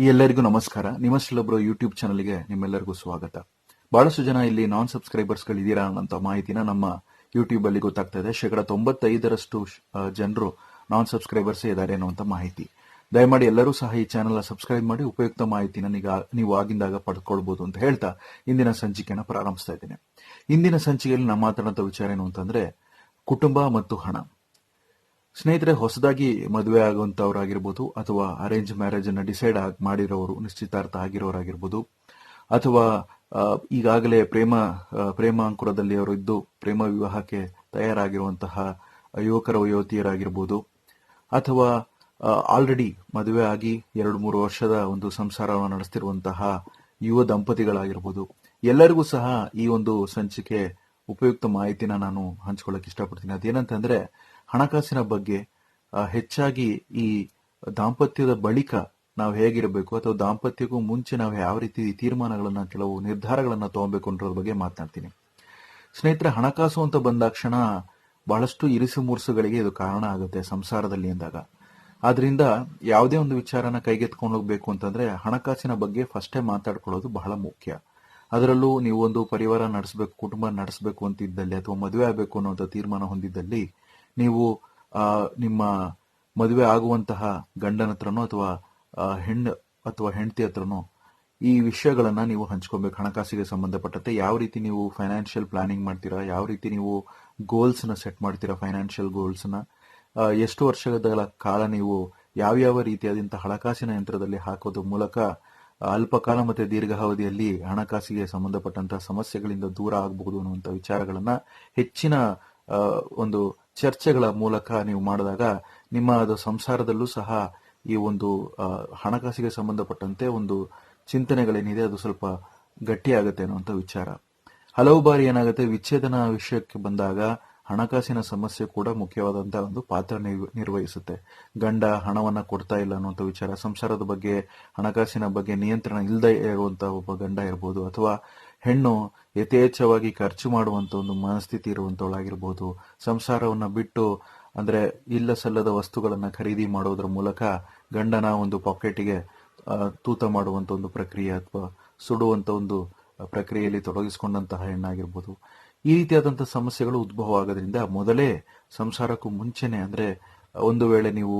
ಈ ಎಲ್ಲರಿಗೂ ನಮಸ್ಕಾರ. ನಿಮ್ಮಷ್ಟೊಬ್ಬರು ಯೂಟ್ಯೂಬ್ ಚಾನಲ್ಗೆ ನಿಮ್ಮೆಲ್ಲರಿಗೂ ಸ್ವಾಗತ. ಬಹಳಷ್ಟು ಜನ ಇಲ್ಲಿ ನಾನ್ ಸಬ್ಸ್ಕ್ರೈಬರ್ಸ್ಗಳು ಇದ್ದೀರಾ ಅನ್ನೋಂಥ ಮಾಹಿತಿನ ನಮ್ಮ ಯೂಟ್ಯೂಬ್ ಅಲ್ಲಿ ಗೊತ್ತಾಗ್ತಾ ಇದೆ. ಶೇಕಡ ತೊಂಬತ್ತೈದರಷ್ಟು ಜನರು ನಾನ್ ಸಬ್ಸ್ಕ್ರೈಬರ್ಸ್ ಇದ್ದಾರೆ ಅನ್ನುವಂಥ ಮಾಹಿತಿ. ದಯಮಾಡಿ ಎಲ್ಲರೂ ಸಹ ಈ ಚಾನೆಲ್ ಸಬ್ಸ್ಕ್ರೈಬ್ ಮಾಡಿ ಉಪಯುಕ್ತ ಮಾಹಿತಿನ ನೀವು ಆಗಿಂದಾಗ ಪಡ್ಕೊಳ್ಬಹುದು ಅಂತ ಹೇಳ್ತಾ ಇಂದಿನ ಸಂಚಿಕೆಯನ್ನು ಪ್ರಾರಂಭಿಸ್ತಾ ಇದ್ದೇನೆ. ಇಂದಿನ ಸಂಚಿಕೆಯಲ್ಲಿ ನಾವು ಮಾತನಾಡಿದ ವಿಚಾರ ಏನು ಅಂತಂದ್ರೆ ಕುಟುಂಬ ಮತ್ತು ಹಣ. ಸ್ನೇಹಿತರೆ, ಹೊಸದಾಗಿ ಮದುವೆ ಆಗುವಂಥವ್ರಾಗಿರ್ಬೋದು ಅಥವಾ ಅರೇಂಜ್ ಮ್ಯಾರೇಜ್ ಅನ್ನ ಡಿಸೈಡ್ ಮಾಡಿರೋರು, ನಿಶ್ಚಿತಾರ್ಥ ಆಗಿರೋರಾಗಿರ್ಬೋದು ಅಥವಾ ಈಗಾಗಲೇ ಪ್ರೇಮ ಪ್ರೇಮಾಂಕುರದಲ್ಲಿ ಅವರು ಇದ್ದು ಪ್ರೇಮ ವಿವಾಹಕ್ಕೆ ತಯಾರಾಗಿರುವಂತಹ ಯುವಕರ ಯುವತಿಯರಾಗಿರ್ಬೋದು ಅಥವಾ ಆಲ್ರೆಡಿ ಮದುವೆ ಆಗಿ ಎರಡು ಮೂರು ವರ್ಷದ ಒಂದು ಸಂಸಾರವನ್ನು ನಡೆಸ್ತಿರುವಂತಹ ಯುವ ದಂಪತಿಗಳಾಗಿರ್ಬೋದು ಎಲ್ಲರಿಗೂ ಸಹ ಈ ಒಂದು ಸಂಚಿಕೆ ಉಪಯುಕ್ತ ಮಾಹಿತಿನ ನಾನು ಹಂಚ್ಕೊಳ್ಳಕ್ಕೆ ಇಷ್ಟಪಡ್ತೀನಿ. ಅದೇನಂತಂದ್ರೆ ಹಣಕಾಸಿನ ಬಗ್ಗೆ ಹೆಚ್ಚಾಗಿ ಈ ದಾಂಪತ್ಯದ ಬಳಿಕ ನಾವು ಹೇಗಿರಬೇಕು ಅಥವಾ ದಾಂಪತ್ಯಕ್ಕೂ ಮುಂಚೆ ನಾವು ಯಾವ ರೀತಿ ತೀರ್ಮಾನಗಳನ್ನು ಕೆಲವು ನಿರ್ಧಾರಗಳನ್ನು ತಗೊಬೇಕು ಅನ್ನೋದ್ರ ಬಗ್ಗೆ ಮಾತನಾಡ್ತೀನಿ. ಸ್ನೇಹಿತರೆ, ಹಣಕಾಸು ಅಂತ ಬಂದಾಕ್ಷಣ ಬಹಳಷ್ಟು ಇರಿಸು ಮುರುಸುಗಳಿಗೆ ಇದು ಕಾರಣ ಆಗುತ್ತೆ ಸಂಸಾರದಲ್ಲಿ ಎಂದಾಗ ಆದ್ರಿಂದ ಯಾವುದೇ ಒಂದು ವಿಚಾರನ ಕೈಗೆತ್ಕೊಂಡು ಹೋಗ್ಬೇಕು ಅಂತಂದ್ರೆ ಹಣಕಾಸಿನ ಬಗ್ಗೆ ಫಸ್ಟೇ ಮಾತಾಡ್ಕೊಳ್ಳೋದು ಬಹಳ ಮುಖ್ಯ. ಅದರಲ್ಲೂ ನೀವು ಒಂದು ಪರಿವಾರ ನಡೆಸಬೇಕು, ಕುಟುಂಬ ನಡೆಸಬೇಕು ಅಂತ ಇದ್ದಲ್ಲಿ ಅಥವಾ ಮದುವೆ ಆಗಬೇಕು ಅನ್ನೋ ತೀರ್ಮಾನ ಹೊಂದಿದ್ದಲ್ಲಿ ನೀವು ನಿಮ್ಮ ಮದುವೆ ಆಗುವಂತಹ ಗಂಡನ ಹತ್ರನೋ ಅಥವಾ ಹೆಣ್ಣು ಅಥವಾ ಹೆಂಡತಿ ಹತ್ರನೋ ಈ ವಿಷಯಗಳನ್ನ ನೀವು ಹಂಚ್ಕೊಬೇಕು. ಹಣಕಾಸಿಗೆ ಸಂಬಂಧಪಟ್ಟಂತೆ ಯಾವ ರೀತಿ ನೀವು ಫೈನಾನ್ಷಿಯಲ್ ಪ್ಲಾನಿಂಗ್ ಮಾಡ್ತೀರಾ, ಯಾವ ರೀತಿ ನೀವು ಗೋಲ್ಸ್ನ ಸೆಟ್ ಮಾಡ್ತೀರಾ ಫೈನಾನ್ಷಿಯಲ್ ಗೋಲ್ಸ್ನ ಎಷ್ಟು ವರ್ಷಗಳ ಕಾಲ ನೀವು ಯಾವ್ಯಾವ ರೀತಿಯಾದಂಥ ಹಣಕಾಸಿನ ಯಂತ್ರದಲ್ಲಿ ಹಾಕೋದ್ರ ಮೂಲಕ ಅಲ್ಪಕಾಲ ಮತ್ತೆ ದೀರ್ಘಾವಧಿಯಲ್ಲಿ ಹಣಕಾಸಿಗೆ ಸಂಬಂಧಪಟ್ಟಂತಹ ಸಮಸ್ಯೆಗಳಿಂದ ದೂರ ಆಗಬಹುದು ಅನ್ನುವಂಥ ವಿಚಾರಗಳನ್ನ ಹೆಚ್ಚಿನ ಒಂದು ಚರ್ಚೆಗಳ ಮೂಲಕ ನೀವು ಮಾಡಿದಾಗ ನಿಮ್ಮ ಅದು ಸಂಸಾರದಲ್ಲೂ ಸಹ ಈ ಒಂದು ಹಣಕಾಸಿಗೆ ಸಂಬಂಧಪಟ್ಟಂತೆ ಒಂದು ಚಿಂತನೆಗಳೇನಿದೆ, ಅದು ಸ್ವಲ್ಪ ಗಟ್ಟಿಯಾಗುತ್ತೆ ಅನ್ನುವಂಥ ವಿಚಾರ. ಹಲವು ಬಾರಿ ಏನಾಗುತ್ತೆ, ವಿಚ್ಛೇದನ ವಿಷಯಕ್ಕೆ ಬಂದಾಗ ಹಣಕಾಸಿನ ಸಮಸ್ಯೆ ಕೂಡ ಮುಖ್ಯವಾದಂತಹ ಒಂದು ಪಾತ್ರ ನಿರ್ವ- ನಿರ್ವಹಿಸುತ್ತೆ. ಗಂಡ ಹಣವನ್ನ ಕೊಡ್ತಾ ಇಲ್ಲ ಅನ್ನುವಂಥ ವಿಚಾರ, ಸಂಸಾರದ ಬಗ್ಗೆ, ಹಣಕಾಸಿನ ಬಗ್ಗೆ ನಿಯಂತ್ರಣ ಇಲ್ಲದೆ ಇರುವಂತಹ ಒಬ್ಬ ಗಂಡ ಇರ್ಬೋದು ಅಥವಾ ಹೆಣ್ಣು ಯಥೇಚ್ಛವಾಗಿ ಖರ್ಚು ಮಾಡುವಂತ ಒಂದು ಮನಸ್ಥಿತಿ ಇರುವಂತವಳಾಗಿರ್ಬೋದು. ಸಂಸಾರವನ್ನ ಬಿಟ್ಟು ಅಂದ್ರೆ ಇಲ್ಲ ಸಲ್ಲದ ವಸ್ತುಗಳನ್ನ ಖರೀದಿ ಮಾಡೋದ್ರ ಮೂಲಕ ಗಂಡನ ಒಂದು ಪಾಕೆಟ್ಗೆ ತೂತ ಮಾಡುವಂತ ಒಂದು ಪ್ರಕ್ರಿಯೆ ಅಥವಾ ಸುಡುವಂತ ಒಂದು ಪ್ರಕ್ರಿಯೆಯಲ್ಲಿ ತೊಡಗಿಸಿಕೊಂಡಂತಹ ಹೆಣ್ಣಾಗಿರ್ಬೋದು. ಈ ರೀತಿಯಾದಂತಹ ಸಮಸ್ಯೆಗಳು ಉದ್ಭವ ಆಗೋದ್ರಿಂದ ಮೊದಲೇ ಸಂಸಾರಕ್ಕೂ ಮುಂಚೆನೆ ಅಂದ್ರೆ ಒಂದು ವೇಳೆ ನೀವು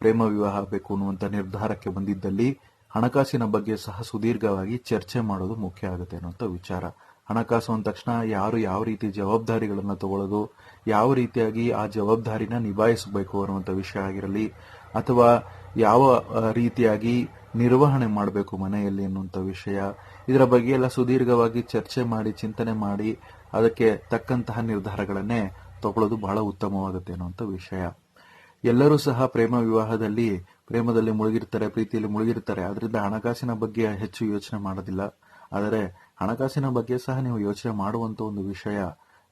ಪ್ರೇಮ ವಿವಾಹ ಬೇಕು ಅನ್ನುವಂತ ನಿರ್ಧಾರಕ್ಕೆ ಬಂದಿದ್ದಲ್ಲಿ ಹಣಕಾಸಿನ ಬಗ್ಗೆ ಸಹ ಸುದೀರ್ಘವಾಗಿ ಚರ್ಚೆ ಮಾಡೋದು ಮುಖ್ಯ ಆಗುತ್ತೆ ಅನ್ನುವಂಥ ವಿಚಾರ. ಹಣಕಾಸು ಅಂದ ತಕ್ಷಣ ಯಾರು ಯಾವ ರೀತಿ ಜವಾಬ್ದಾರಿಗಳನ್ನು ತಗೊಳ್ಳೋದು, ಯಾವ ರೀತಿಯಾಗಿ ಆ ಜವಾಬ್ದಾರಿನ ನಿಭಾಯಿಸಬೇಕು ಅನ್ನುವಂಥ ವಿಷಯ ಆಗಿರಲಿ, ಅಥವಾ ಯಾವ ರೀತಿಯಾಗಿ ನಿರ್ವಹಣೆ ಮಾಡಬೇಕು ಮನೆಯಲ್ಲಿ ಅನ್ನುವಂಥ ವಿಷಯ, ಇದರ ಬಗ್ಗೆ ಎಲ್ಲ ಸುದೀರ್ಘವಾಗಿ ಚರ್ಚೆ ಮಾಡಿ, ಚಿಂತನೆ ಮಾಡಿ ಅದಕ್ಕೆ ತಕ್ಕಂತಹ ನಿರ್ಧಾರಗಳನ್ನೇ ತಗೊಳ್ಳೋದು ಬಹಳ ಉತ್ತಮವಾಗುತ್ತೆ ಅನ್ನುವಂಥ ವಿಷಯ. ಎಲ್ಲರೂ ಸಹ ಪ್ರೇಮ ವಿವಾಹದಲ್ಲಿ, ಪ್ರೇಮದಲ್ಲಿ ಮುಳುಗಿರ್ತಾರೆ, ಪ್ರೀತಿಯಲ್ಲಿ ಮುಳುಗಿರ್ತಾರೆ. ಅದರಿಂದ ಹಣಕಾಸಿನ ಬಗ್ಗೆ ಹೆಚ್ಚು ಯೋಚನೆ ಮಾಡೋದಿಲ್ಲ. ಆದರೆ ಹಣಕಾಸಿನ ಬಗ್ಗೆ ಸಹ ನೀವು ಯೋಚನೆ ಮಾಡುವಂತ ಒಂದು ವಿಷಯ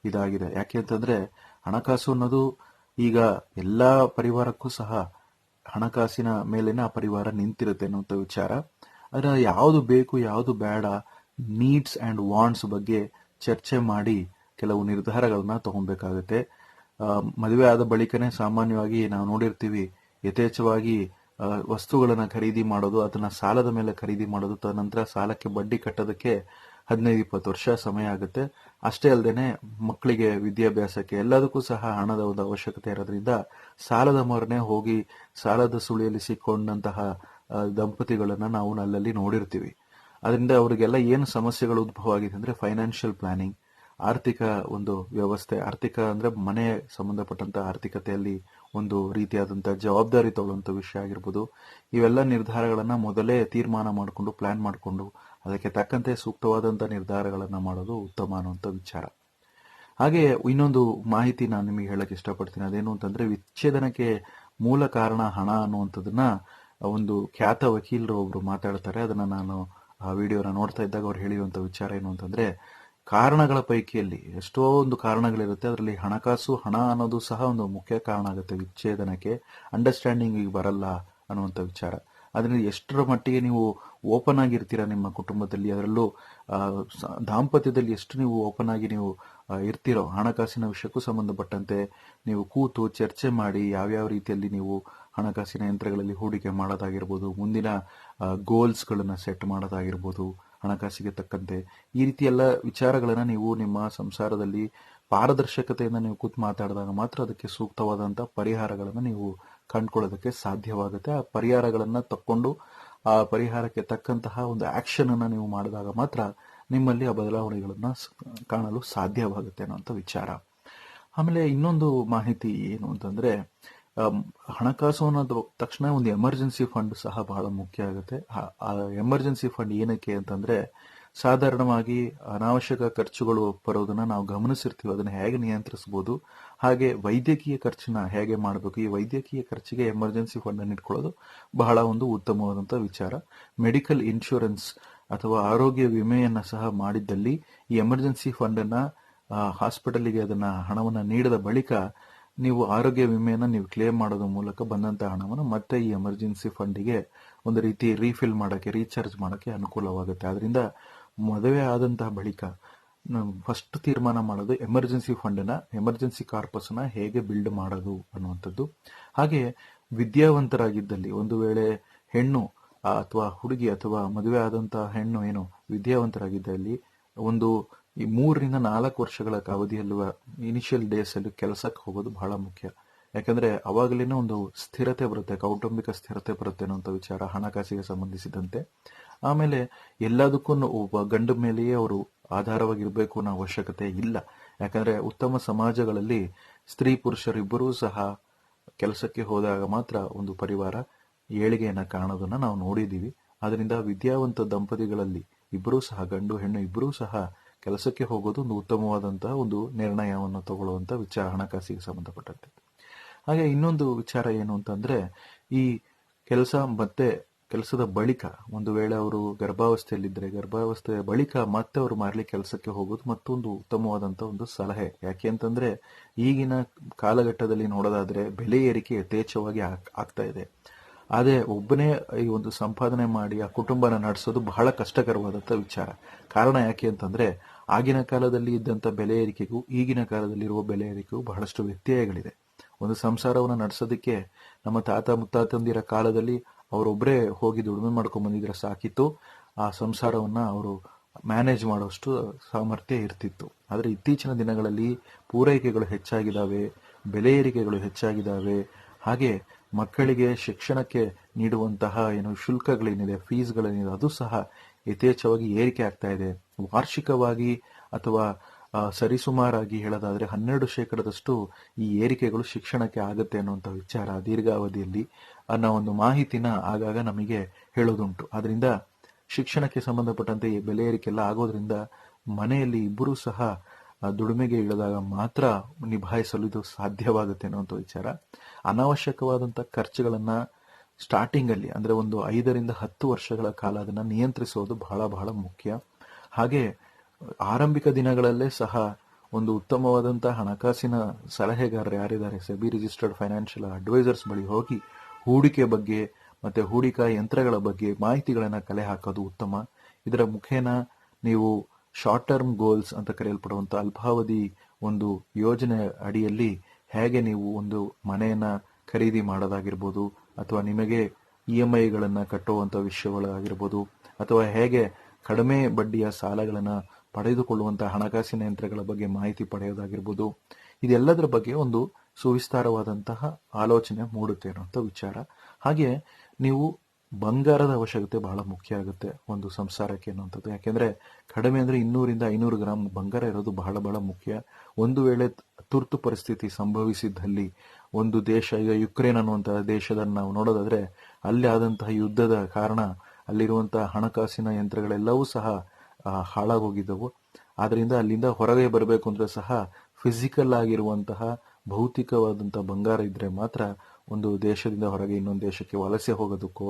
ಇದಾಗಿದೆ. ಯಾಕೆ ಅಂತಂದ್ರೆ ಹಣಕಾಸು ಅನ್ನೋದು ಈಗ ಎಲ್ಲ ಪರಿವಾರಕ್ಕೂ ಸಹ ಹಣಕಾಸಿನ ಮೇಲಿನ ಆ ಪರಿವಾರ ನಿಂತಿರುತ್ತೆ ಅನ್ನುವಂಥ ವಿಚಾರ. ಅದರ ಯಾವುದು ಬೇಕು, ಯಾವುದು ಬೇಡ ನೀಡ್ಸ್ ಅಂಡ್ ವಾಂಟ್ಸ್ ಬಗ್ಗೆ ಚರ್ಚೆ ಮಾಡಿ ಕೆಲವು ನಿರ್ಧಾರಗಳನ್ನ ತಗೊಬೇಕಾಗುತ್ತೆ ಮದುವೆ ಆದ ಬಳಿಕನೇ ಸಾಮಾನ್ಯವಾಗಿ ನಾವು ನೋಡಿರ್ತೀವಿ, ಯಥೇಚ್ಛವಾಗಿ ವಸ್ತುಗಳನ್ನು ಖರೀದಿ ಮಾಡೋದು, ಅದನ್ನ ಸಾಲದ ಮೇಲೆ ಖರೀದಿ ಮಾಡೋದು, ತದನಂತರ ಸಾಲಕ್ಕೆ ಬಡ್ಡಿ ಕಟ್ಟೋದಕ್ಕೆ ಹದಿನೈದು, ಇಪ್ಪತ್ತು ವರ್ಷ ಸಮಯ ಆಗುತ್ತೆ. ಅಷ್ಟೇ ಅಲ್ಲದೆ ಮಕ್ಕಳಿಗೆ ವಿದ್ಯಾಭ್ಯಾಸಕ್ಕೆ ಎಲ್ಲದಕ್ಕೂ ಸಹ ಹಣದ ಒಂದು ಅವಶ್ಯಕತೆ ಇರೋದ್ರಿಂದ ಸಾಲದ ಮೊರನೆ ಹೋಗಿ ಸಾಲದ ಸುಳಿಯಲ್ಲಿ ಸಿಕ್ಕೊಂಡಂತಹ ದಂಪತಿಗಳನ್ನ ನಾವು ಅಲ್ಲಲ್ಲಿ ನೋಡಿರ್ತೀವಿ. ಅದರಿಂದ ಅವರಿಗೆಲ್ಲ ಏನು ಸಮಸ್ಯೆಗಳು ಉದ್ಭವ ಆಗಿದೆ ಅಂದರೆ ಫೈನಾನ್ಷಿಯಲ್ ಪ್ಲಾನಿಂಗ್ ಆರ್ಥಿಕ ಒಂದು ವ್ಯವಸ್ಥೆ, ಆರ್ಥಿಕ ಅಂದರೆ ಮನೆ ಸಂಬಂಧಪಟ್ಟಂಥ ಆರ್ಥಿಕತೆಯಲ್ಲಿ ಒಂದು ರೀತಿಯಾದಂಥ ಜವಾಬ್ದಾರಿ ತಗೊಳ್ಳುವಂಥ ವಿಷಯ ಆಗಿರ್ಬೋದು. ಇವೆಲ್ಲ ನಿರ್ಧಾರಗಳನ್ನು ಮೊದಲೇ ತೀರ್ಮಾನ ಮಾಡಿಕೊಂಡು ಪ್ಲ್ಯಾನ್ ಮಾಡಿಕೊಂಡು, ಅದಕ್ಕೆ ತಕ್ಕಂತೆ ಸೂಕ್ತವಾದಂಥ ನಿರ್ಧಾರಗಳನ್ನು ಮಾಡೋದು ಉತ್ತಮ ಅನ್ನುವಂಥ ವಿಚಾರ. ಹಾಗೆ ಇನ್ನೊಂದು ಮಾಹಿತಿ ನಾನು ನಿಮಗೆ ಹೇಳಕ್ಕೆ ಇಷ್ಟಪಡ್ತೀನಿ. ಅದೇನು ಅಂತಂದ್ರೆ ವಿಚ್ಛೇದನಕ್ಕೆ ಮೂಲ ಕಾರಣ ಹಣ ಅನ್ನುವಂಥದ್ದನ್ನ ಒಂದು ಖ್ಯಾತ ವಕೀಲರು ಒಬ್ರು ಮಾತಾಡ್ತಾರೆ. ಅದನ್ನ ನಾನು ಆ ವಿಡಿಯೋನ ನೋಡ್ತಾ ಇದ್ದಾಗ ಅವ್ರು ಹೇಳಿರುವಂಥ ವಿಚಾರ ಏನು ಅಂತಂದ್ರೆ, ಕಾರಣಗಳ ಪೈಕಿಯಲ್ಲಿ ಎಷ್ಟೋ ಒಂದು ಕಾರಣಗಳಿರುತ್ತೆ. ಅದರಲ್ಲಿ ಹಣಕಾಸು, ಹಣ ಅನ್ನೋದು ಸಹ ಒಂದು ಮುಖ್ಯ ಕಾರಣ ಆಗುತ್ತೆ ವಿಚ್ಛೇದನಕ್ಕೆ. ಅಂಡರ್ಸ್ಟ್ಯಾಂಡಿಂಗ್ ಈಗ ಬರಲ್ಲ ಅನ್ನುವಂಥ ವಿಚಾರ. ಅದರಲ್ಲಿ ಎಷ್ಟರ ಮಟ್ಟಿಗೆ ನೀವು ಓಪನ್ ಆಗಿರ್ತೀರಾ ನಿಮ್ಮ ಕುಟುಂಬದಲ್ಲಿ? ಅದರಲ್ಲೂ ದಾಂಪತ್ಯದಲ್ಲಿ ಎಷ್ಟು ನೀವು ಓಪನ್ ಆಗಿ ನೀವು ಇರ್ತೀರೋ? ಹಣಕಾಸಿನ ವಿಷಯಕ್ಕೂ ಸಂಬಂಧಪಟ್ಟಂತೆ ನೀವು ಕೂತು ಚರ್ಚೆ ಮಾಡಿ ಯಾವ್ಯಾವ ರೀತಿಯಲ್ಲಿ ನೀವು ಹಣಕಾಸಿನ ಯಂತ್ರಗಳಲ್ಲಿ ಹೂಡಿಕೆ ಮಾಡೋದಾಗಿರ್ಬೋದು, ಮುಂದಿನ ಗೋಲ್ಸ್ಗಳನ್ನು ಸೆಟ್ ಮಾಡೋದಾಗಿರ್ಬೋದು, ಹಣಕಾಸಿಗೆ ತಕ್ಕಂತೆ. ಈ ರೀತಿ ಎಲ್ಲ ವಿಚಾರಗಳನ್ನು ನೀವು ನಿಮ್ಮ ಸಂಸಾರದಲ್ಲಿ ಪಾರದರ್ಶಕತೆಯಿಂದ ನೀವು ಕೂತ್ ಮಾತಾಡಿದಾಗ ಮಾತ್ರ ಅದಕ್ಕೆ ಸೂಕ್ತವಾದಂಥ ಪರಿಹಾರಗಳನ್ನು ನೀವು ಕಂಡುಕೊಳ್ಳೋದಕ್ಕೆ ಸಾಧ್ಯವಾಗುತ್ತೆ. ಆ ಪರಿಹಾರಗಳನ್ನು ತಕ್ಕೊಂಡು, ಆ ಪರಿಹಾರಕ್ಕೆ ತಕ್ಕಂತಹ ಒಂದು ಆ್ಯಕ್ಷನನ್ನು ನೀವು ಮಾಡಿದಾಗ ಮಾತ್ರ ನಿಮ್ಮಲ್ಲಿ ಆ ಬದಲಾವಣೆಗಳನ್ನು ಕಾಣಲು ಸಾಧ್ಯವಾಗುತ್ತೆ ಅನ್ನೋಂಥ ವಿಚಾರ. ಆಮೇಲೆ ಇನ್ನೊಂದು ಮಾಹಿತಿ ಏನು ಅಂತಂದ್ರೆ ಹಣಕಾಸು ಅನ್ನೋದು ತಕ್ಷಣ ಒಂದು ಎಮರ್ಜೆನ್ಸಿ ಫಂಡ್ ಸಹ ಬಹಳ ಮುಖ್ಯ ಆಗುತ್ತೆ. ಆ- ಎಮರ್ಜೆನ್ಸಿ ಫಂಡ್ ಏನಕ್ಕೆ ಅಂತಂದ್ರೆ, ಸಾಧಾರಣವಾಗಿ ಅನಾವಶ್ಯಕ ಖರ್ಚುಗಳು ಬರೋದನ್ನ ನಾವು ಗಮನಿಸಿರ್ತೀವಿ. ಅದನ್ನ ಹೇಗೆ ನಿಯಂತ್ರಿಸಬಹುದು ಹಾಗೆ ವೈದ್ಯಕೀಯ ಖರ್ಚನ್ನ ಹೇಗೆ ಮಾಡಬೇಕು, ಈ ವೈದ್ಯಕೀಯ ಖರ್ಚಿಗೆ ಎಮರ್ಜೆನ್ಸಿ ಫಂಡ್ ಅನ್ನು ಇಟ್ಕೊಳ್ಳೋದು ಬಹಳ ಒಂದು ಉತ್ತಮವಾದಂತಹ ವಿಚಾರ. ಮೆಡಿಕಲ್ ಇನ್ಶೂರೆನ್ಸ್ ಅಥವಾ ಆರೋಗ್ಯ ವಿಮೆಯನ್ನ ಸಹ ಮಾಡಿದ್ದಲ್ಲಿ ಈ ಎಮರ್ಜೆನ್ಸಿ ಫಂಡ್ ಅನ್ನ ಹಾಸ್ಪಿಟಲ್ಗೆ ಅದನ್ನ ಹಣವನ್ನ ನೀಡಿದ ಬಳಿಕ ನೀವು ಆರೋಗ್ಯ ವಿಮೆಯನ್ನು ನೀವು ಕ್ಲೇಮ್ ಮಾಡೋದ್ರ ಮೂಲಕ ಬಂದಂತಹ ಹಣವನ್ನು ಮತ್ತೆ ಈ ಎಮರ್ಜೆನ್ಸಿ ಫಂಡಿಗೆ ಒಂದು ರೀತಿ ರೀಫಿಲ್ ಮಾಡೋಕ್ಕೆ ರೀಚಾರ್ಜ್ ಮಾಡೋಕ್ಕೆ ಅನುಕೂಲವಾಗುತ್ತೆ. ಅದರಿಂದ ಮದುವೆ ಆದಂತಹ ಬಳಿಕ ಫಸ್ಟ್ ತೀರ್ಮಾನ ಮಾಡೋದು ಎಮರ್ಜೆನ್ಸಿ ಫಂಡ್ನ ಎಮರ್ಜೆನ್ಸಿ ಕಾರ್ಪಸ್ನ ಹೇಗೆ ಬಿಲ್ಡ್ ಮಾಡೋದು ಅನ್ನುವಂಥದ್ದು. ಹಾಗೆ ವಿದ್ಯಾವಂತರಾಗಿದ್ದಲ್ಲಿ ಒಂದು ವೇಳೆ ಹೆಣ್ಣು ಅಥವಾ ಹುಡುಗಿ ಅಥವಾ ಮದುವೆ ಆದಂತಹ ಹೆಣ್ಣು ಏನು ವಿದ್ಯಾವಂತರಾಗಿದ್ದಲ್ಲಿ ಒಂದು ಈ ಮೂರರಿಂದ ನಾಲ್ಕು ವರ್ಷಗಳ ಅವಧಿಯಲ್ಲಿ ಇನಿಷಿಯಲ್ ಡೇಸ್ ಅಲ್ಲಿ ಕೆಲಸಕ್ಕೆ ಹೋಗೋದು ಬಹಳ ಮುಖ್ಯ. ಯಾಕಂದ್ರೆ ಅವಾಗಲೇ ಒಂದು ಸ್ಥಿರತೆ ಬರುತ್ತೆ, ಕೌಟುಂಬಿಕ ಸ್ಥಿರತೆ ಬರುತ್ತೆ ಅನ್ನುವಂಥ ವಿಚಾರ ಹಣಕಾಸಿಗೆ ಸಂಬಂಧಿಸಿದಂತೆ. ಆಮೇಲೆ ಎಲ್ಲದಕ್ಕೂ ಒಬ್ಬ ಗಂಡ ಮೇಲೆಯೇ ಅವರು ಆಧಾರವಾಗಿರಬೇಕು ಅನ್ನೋ ಅವಶ್ಯಕತೆ ಇಲ್ಲ. ಯಾಕಂದ್ರೆ ಉತ್ತಮ ಸಮಾಜಗಳಲ್ಲಿ ಸ್ತ್ರೀ ಪುರುಷರಿಬ್ಬರೂ ಸಹ ಕೆಲಸಕ್ಕೆ ಹೋದಾಗ ಮಾತ್ರ ಒಂದು ಪರಿವಾರ ಏಳಿಗೆಯನ್ನು ಕಾಣೋದನ್ನ ನಾವು ನೋಡಿದೀವಿ. ಅದರಿಂದ ವಿದ್ಯಾವಂತ ದಂಪತಿಗಳಲ್ಲಿ ಇಬ್ಬರೂ ಸಹ, ಗಂಡು ಹೆಣ್ಣು ಇಬ್ಬರೂ ಸಹ ಕೆಲಸಕ್ಕೆ ಹೋಗೋದು ಒಂದು ಉತ್ತಮವಾದಂತಹ ಒಂದು ನಿರ್ಣಯವನ್ನು ತಗೊಳ್ಳುವಂಥ ವಿಚಾರ ಹಣಕಾಸಿಗೆ ಸಂಬಂಧಪಟ್ಟಂತೆ. ಹಾಗೆ ಇನ್ನೊಂದು ವಿಚಾರ ಏನು ಅಂತಂದ್ರೆ, ಈ ಕೆಲಸ ಮತ್ತೆ ಕೆಲಸದ ಬಳಿಕ, ಒಂದು ವೇಳೆ ಅವರು ಗರ್ಭಾವಸ್ಥೆಯಲ್ಲಿದ್ದರೆ, ಗರ್ಭಾವಸ್ಥೆಯ ಬಳಿಕ ಮತ್ತೆ ಅವರು ಮಾರಲಿ ಕೆಲಸಕ್ಕೆ ಹೋಗೋದು ಮತ್ತೊಂದು ಉತ್ತಮವಾದಂಥ ಒಂದು ಸಲಹೆ. ಯಾಕೆ ಅಂತಂದ್ರೆ, ಈಗಿನ ಕಾಲಘಟ್ಟದಲ್ಲಿ ನೋಡೋದಾದ್ರೆ ಬೆಲೆ ಏರಿಕೆ ಯಥೇಚ್ಛವಾಗಿ ಆಗ್- ಆಗ್ತಾ ಇದೆ. ಆದ್ರೆ ಒಬ್ಬನೇ ಈ ಒಂದು ಸಂಪಾದನೆ ಮಾಡಿ ಆ ಕುಟುಂಬನ ನಡೆಸೋದು ಬಹಳ ಕಷ್ಟಕರವಾದಂಥ ವಿಚಾರ. ಕಾರಣ ಯಾಕೆ ಅಂತಂದರೆ, ಆಗಿನ ಕಾಲದಲ್ಲಿ ಇದ್ದಂಥ ಬೆಲೆ ಏರಿಕೆಗೂ, ಈಗಿನ ಕಾಲದಲ್ಲಿರುವ ಬೆಲೆ ಏರಿಕೆಗೂ ಬಹಳಷ್ಟು ವ್ಯತ್ಯಯಗಳಿದೆ. ಒಂದು ಸಂಸಾರವನ್ನು ನಡೆಸೋದಕ್ಕೆ ನಮ್ಮ ತಾತ ಮುತ್ತಾತಂದಿರ ಕಾಲದಲ್ಲಿ ಅವರೊಬ್ಬರೇ ಹೋಗಿ ದುಡಿಮೆ ಮಾಡ್ಕೊಂಡು ಬಂದಿದ್ರೆ ಸಾಕಿತ್ತು. ಆ ಸಂಸಾರವನ್ನು ಅವರು ಮ್ಯಾನೇಜ್ ಮಾಡೋಷ್ಟು ಸಾಮರ್ಥ್ಯ ಇರ್ತಿತ್ತು. ಆದರೆ ಇತ್ತೀಚಿನ ದಿನಗಳಲ್ಲಿ ಪೂರೈಕೆಗಳು ಹೆಚ್ಚಾಗಿದ್ದಾವೆ ಬೆಲೆ ಏರಿಕೆಗಳು ಹೆಚ್ಚಾಗಿದ್ದಾವೆ ಹಾಗೆ ಮಕ್ಕಳಿಗೆ ಶಿಕ್ಷಣಕ್ಕೆ ನೀಡುವಂತಹ ಏನು ಶುಲ್ಕಗಳೇನಿದೆ ಫೀಸ್ಗಳೇನಿದೆ ಅದು ಸಹ ಯಥೇಚ್ಛವಾಗಿ ಏರಿಕೆ ಆಗ್ತಾ ಇದೆ. ವಾರ್ಷಿಕವಾಗಿ ಅಥವಾ ಸರಿಸುಮಾರಾಗಿ ಹೇಳೋದಾದ್ರೆ ಹನ್ನೆರಡು ಶೇಕಡದಷ್ಟು ಈ ಏರಿಕೆಗಳು ಶಿಕ್ಷಣಕ್ಕೆ ಆಗುತ್ತೆ ಅನ್ನುವಂಥ ವಿಚಾರ ದೀರ್ಘಾವಧಿಯಲ್ಲಿ ಅನ್ನೋ ಒಂದು ಮಾಹಿತಿನ ಆಗಾಗ ನಮಗೆ ಹೇಳೋದುಂಟು. ಆದ್ರಿಂದ ಶಿಕ್ಷಣಕ್ಕೆ ಸಂಬಂಧಪಟ್ಟಂತೆ ಈ ಬೆಲೆ ಏರಿಕೆ ಎಲ್ಲ ಆಗೋದ್ರಿಂದ ಮನೆಯಲ್ಲಿ ಇಬ್ಬರೂ ಸಹ ದುಡಿಮೆಗೆ ಇಳಿದಾಗ ಮಾತ್ರ ನಿಭಾಯಿಸಲು ಇದು ಸಾಧ್ಯವಾಗುತ್ತೆ ಅನ್ನುವಂಥ ವಿಚಾರ. ಅನಾವಶ್ಯಕವಾದಂಥ ಖರ್ಚುಗಳನ್ನು ಸ್ಟಾರ್ಟಿಂಗ್ ಅಲ್ಲಿ, ಅಂದ್ರೆ ಒಂದು ಐದರಿಂದ ಹತ್ತು ವರ್ಷಗಳ ಕಾಲ ಅದನ್ನು ನಿಯಂತ್ರಿಸೋದು ಬಹಳ ಬಹಳ ಮುಖ್ಯ. ಹಾಗೆ ಆರಂಭಿಕ ದಿನಗಳಲ್ಲೇ ಸಹ ಒಂದು ಉತ್ತಮವಾದಂಥ ಹಣಕಾಸಿನ ಸಲಹೆಗಾರರು ಯಾರಿದ್ದಾರೆ? ಸೆಬಿ ರಿಜಿಸ್ಟರ್ಡ್ ಫೈನಾನ್ಷಿಯಲ್ ಅಡ್ವೈಸರ್ಸ್ ಬಳಿ ಹೋಗಿ ಹೂಡಿಕೆ ಬಗ್ಗೆ ಮತ್ತೆ ಹೂಡಿಕಾ ಯಂತ್ರಗಳ ಬಗ್ಗೆ ಮಾಹಿತಿಗಳನ್ನು ಕಲೆ ಹಾಕೋದು ಉತ್ತಮ. ಇದರ ಮುಖೇನ ನೀವು ಶಾರ್ಟ್ ಟರ್ಮ್ ಗೋಲ್ಸ್ ಅಂತ ಕರೆಯಲ್ಪಡುವಂಥ ಅಲ್ಪಾವಧಿ ಒಂದು ಯೋಜನೆ ಅಡಿಯಲ್ಲಿ ಹೇಗೆ ನೀವು ಒಂದು ಮನೆಯನ್ನ ಖರೀದಿ ಮಾಡೋದಾಗಿರ್ಬೋದು ಅಥವಾ ನಿಮಗೆ ಇ ಎಂ ಐಗಳನ್ನು ಕಟ್ಟುವಂಥ ವಿಷಯಗಳಾಗಿರ್ಬೋದು ಅಥವಾ ಹೇಗೆ ಕಡಿಮೆ ಬಡ್ಡಿಯ ಸಾಲಗಳನ್ನು ಪಡೆದುಕೊಳ್ಳುವಂಥ ಹಣಕಾಸಿನ ಯಂತ್ರಗಳ ಬಗ್ಗೆ ಮಾಹಿತಿ ಪಡೆಯೋದಾಗಿರ್ಬೋದು, ಇದೆಲ್ಲದರ ಬಗ್ಗೆ ಒಂದು ಸುವಿಸ್ತಾರವಾದಂತಹ ಆಲೋಚನೆ ಮೂಡುತ್ತೆ ಅನ್ನುವಂಥ ವಿಚಾರ. ಹಾಗೆ ನೀವು ಬಂಗಾರದ ಅವಶ್ಯಕತೆ ಬಹಳ ಮುಖ್ಯ ಆಗುತ್ತೆ ಒಂದು ಸಂಸಾರಕ್ಕೆ ಅನ್ನುವಂಥದ್ದು. ಯಾಕೆಂದ್ರೆ ಕಡಿಮೆ ಅಂದ್ರೆ ಇನ್ನೂರಿಂದ ಐನೂರು ಗ್ರಾಮ್ ಬಂಗಾರ ಇರೋದು ಬಹಳ ಬಹಳ ಮುಖ್ಯ. ಒಂದು ವೇಳೆ ತುರ್ತು ಪರಿಸ್ಥಿತಿ ಸಂಭವಿಸಿದ್ದಲ್ಲಿ ಒಂದು ದೇಶ, ಈಗ ಯುಕ್ರೇನ್ ಅನ್ನುವಂತಹ ದೇಶದನ್ನ ನಾವು ನೋಡೋದಾದ್ರೆ ಅಲ್ಲಿ ಆದಂತಹ ಯುದ್ಧದ ಕಾರಣ ಅಲ್ಲಿರುವಂತಹ ಹಣಕಾಸಿನ ಯಂತ್ರಗಳೆಲ್ಲವೂ ಸಹ ಹಾಳಾಗೋಗಿದ್ದವು. ಆದ್ರಿಂದ ಅಲ್ಲಿಂದ ಹೊರಗೆ ಬರಬೇಕು ಅಂದ್ರೆ ಸಹ ಫಿಸಿಕಲ್ ಆಗಿರುವಂತಹ ಭೌತಿಕವಾದಂತಹ ಬಂಗಾರ ಇದ್ರೆ ಮಾತ್ರ ಒಂದು ದೇಶದಿಂದ ಹೊರಗೆ ಇನ್ನೊಂದು ದೇಶಕ್ಕೆ ವಲಸೆ ಹೋಗೋದಕ್ಕೋ,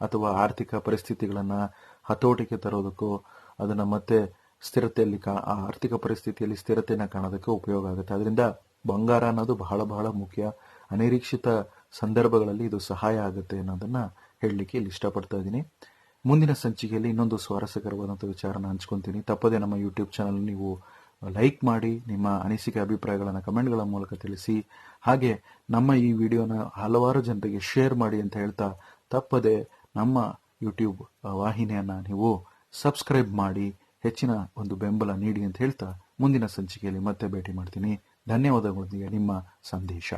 ಅಥವಾ ಆರ್ಥಿಕ ಪರಿಸ್ಥಿತಿಗಳನ್ನು ಹತೋಟಿಗೆ ತರೋದಕ್ಕೋ, ಅದನ್ನು ಮತ್ತೆ ಸ್ಥಿರತೆಯಲ್ಲಿ ಕಾ ಆರ್ಥಿಕ ಪರಿಸ್ಥಿತಿಯಲ್ಲಿ ಸ್ಥಿರತೆಯನ್ನು ಕಾಣೋದಕ್ಕೆ ಉಪಯೋಗ ಆಗುತ್ತೆ. ಅದರಿಂದ ಬಂಗಾರ ಅನ್ನೋದು ಬಹಳ ಬಹಳ ಮುಖ್ಯ. ಅನಿರೀಕ್ಷಿತ ಸಂದರ್ಭಗಳಲ್ಲಿ ಇದು ಸಹಾಯ ಆಗುತ್ತೆ ಅನ್ನೋದನ್ನ ಹೇಳಲಿಕ್ಕೆ ಇಲ್ಲಿ ಇಷ್ಟಪಡ್ತಾ ಇದ್ದೀನಿ. ಮುಂದಿನ ಸಂಚಿಕೆಯಲ್ಲಿ ಇನ್ನೊಂದು ಸ್ವಾರಸ್ಯಕರವಾದಂಥ ವಿಚಾರನ ಹಂಚ್ಕೊಂತೀನಿ. ತಪ್ಪದೆ ನಮ್ಮ ಯೂಟ್ಯೂಬ್ ಚಾನಲ್ ನೀವು ಲೈಕ್ ಮಾಡಿ, ನಿಮ್ಮ ಅನಿಸಿಕೆ ಅಭಿಪ್ರಾಯಗಳನ್ನು ಕಮೆಂಟ್ಗಳ ಮೂಲಕ ತಿಳಿಸಿ. ಹಾಗೆ ನಮ್ಮ ಈ ವಿಡಿಯೋನ ಹಲವಾರು ಜನರಿಗೆ ಶೇರ್ ಮಾಡಿ ಅಂತ ಹೇಳ್ತಾ ತಪ್ಪದೆ ನಮ್ಮ ಯೂಟ್ಯೂಬ್ ವಾಹಿನಿಯನ್ನು ನೀವು ಸಬ್ಸ್ಕ್ರೈಬ್ ಮಾಡಿ, ಹೆಚ್ಚಿನ ಒಂದು ಬೆಂಬಲ ನೀಡಿ ಅಂತ ಹೇಳ್ತಾ ಮುಂದಿನ ಸಂಚಿಕೆಯಲ್ಲಿ ಮತ್ತೆ ಭೇಟಿ ಮಾಡ್ತೀನಿ. ಧನ್ಯವಾದಗಳೊಂದಿಗೆ ನಿಮ್ಮ ಸಂದೇಶ.